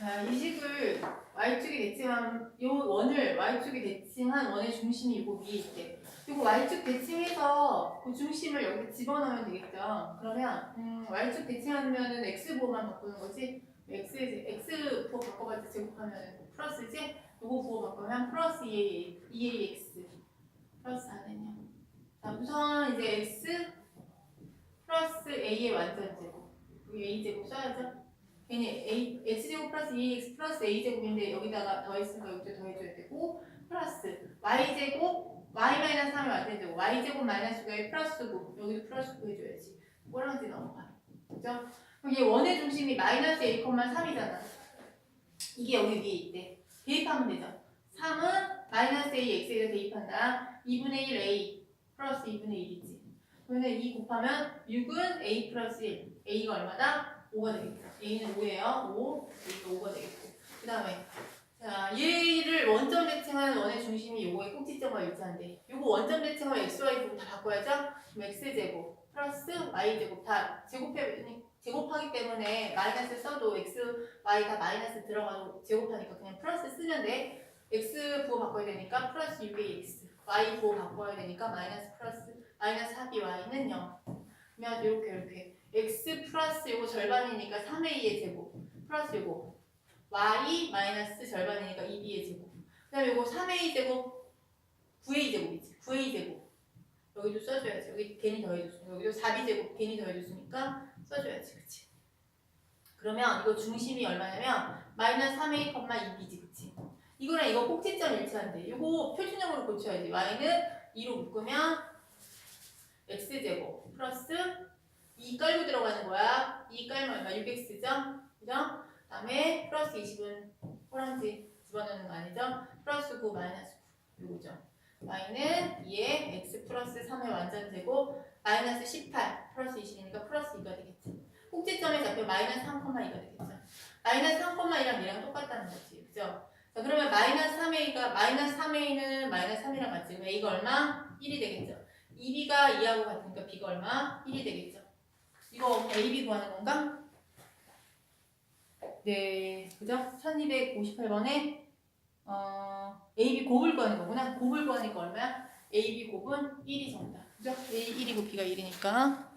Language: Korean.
자, 이 식을 y축이 대칭한 요 원을 y축이 대칭한 원의 중심이 요 위에 있대. 요거 y축 대칭해서 그 중심을 여기 집어넣으면 되겠죠. 그러면 음, y축 대칭하면은 x 부호만 바꾸는 거지. x x 부호 바꿔봤자 제곱하면 플러스지. 요거 부호 바꾸면 플러스 2a 2ax 플러스 4는요. 자, 우선 이제 x 플러스 a의 완전 제곱. 여기 a 제곱 써야죠. 괜히 a x제곱 플러스 2x 플러스 a제곱인데 여기다가 더했으니까 여기도 더해줘야 되고 플러스 y제곱 y 마이너스 3을 완전 제곱 y제곱 마이너스 9에 플러스 9 여기도 플러스 9 해줘야지. 꼬랑지 넘어가. 그죠? 얘 원의 중심이 마이너스 a, 3이잖아. 이게 여기 위에 있대. 대입하면 되죠. 3은 마이너스 a, x에다 대입한다. 2분의 1 a 플러스 2분의 1이지. 그러면 2 곱하면 6은 a 플러스 1 a가 얼마다? 5가 되겠죠. A는 5예요. 5. A가 5가 되겠고. 그 다음에 자 얘를 원점 대칭하는 원의 중심이 요거의 꼭지점과 위치한데 요거 원점 대칭하면 x, y 부분 다 바꿔야죠. 그럼 x제곱 플러스 y제곱 다 제곱해 제곱하기 때문에 마이너스 써도 x, y 다 마이너스 들어가도 제곱하니까 그냥 플러스 쓰면 돼. x 부호 바꿔야 되니까 플러스 6ax y 부호 바꿔야 되니까 마이너스 플러스 마이너스 4by는 0 그러면 이렇게 이렇게 x 플러스 요거 절반이니까 3a의 제곱 플러스 요거 y 마이너스 절반이니까 2b의 제곱. 그 다음에 요거 3a 제곱 9a 제곱이지? 9a 제곱. 여기도 써줘야지. 여기 괜히 더해줬으니까. 여기도 4b 제곱 괜히 더해줬으니까 써줘야지. 그치? 그러면 이거 중심이 얼마냐면 마이너스 3a, 2b지. 그치? 이거랑 이거 꼭지점 일치한대 요거 표준형으로 고쳐야지. Y는 2로 묶으면 x제곱 플러스 2 깔고 들어가는 거야. 2 깔면 얼마? 6x죠? 그죠? 그 다음에 플러스 20은 호랑지 집어넣는 거 아니죠? 플러스 9 마이너스 9 요거죠. y는 2에 x 플러스 3의 완전 제곱 마이너스 18 플러스 20이니까 플러스 2가 되겠지. 꼭지점에 잡혀 마이너스 3,2가 되겠죠. 마이너스 3,2랑 얘랑 똑같다는 거지. 그죠? 자 그러면 마이너스 3a가 마이너스 3a는 마이너스 3이랑 같지. 그럼 a가 얼마? 1이 되겠죠. 2b가 2하고 같으니까 b가 얼마? 1이 되겠죠. 이거 AB 구하는 건가? 네, 그죠? 1258번에 어, AB 곱을 구하는 거구나. 곱을 구하니까 얼마야? AB 곱은 1이 정답. 그죠? A 1이고 B가 1이니까